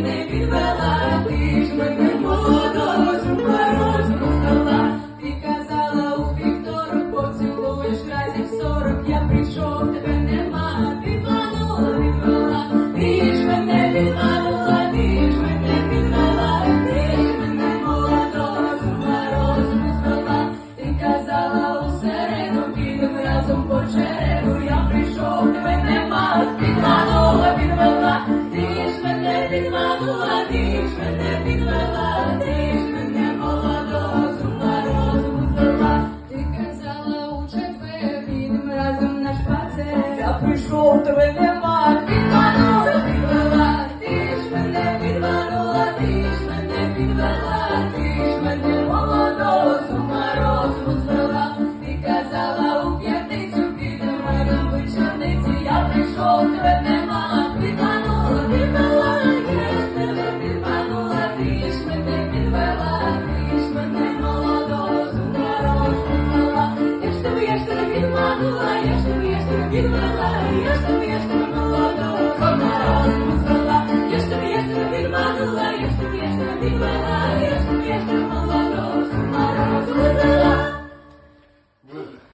мене підвела, ти ж мене молодого жука розпускала. Ти казала у вівторок, поцілуєш разів сорок. Я прийшов, тебе нема, ти панула, ти ж мене підванула, ти мене підвела, ти ж мене розпускала. Ти казала у середу, підемо разом по черегу. Я прийшов, тебе нема, ти підвела, ти мене підвела, ти мене молодо, сума розум звела. Ти казала у четвер, підемо разом на шпацер. Я прийшов, тебе нема, підманула, підвела, ти ж мене підванула, ти мене підвела. Bilmediler, yıktım yıktım bilmediler, yıktım yıktım bilmediler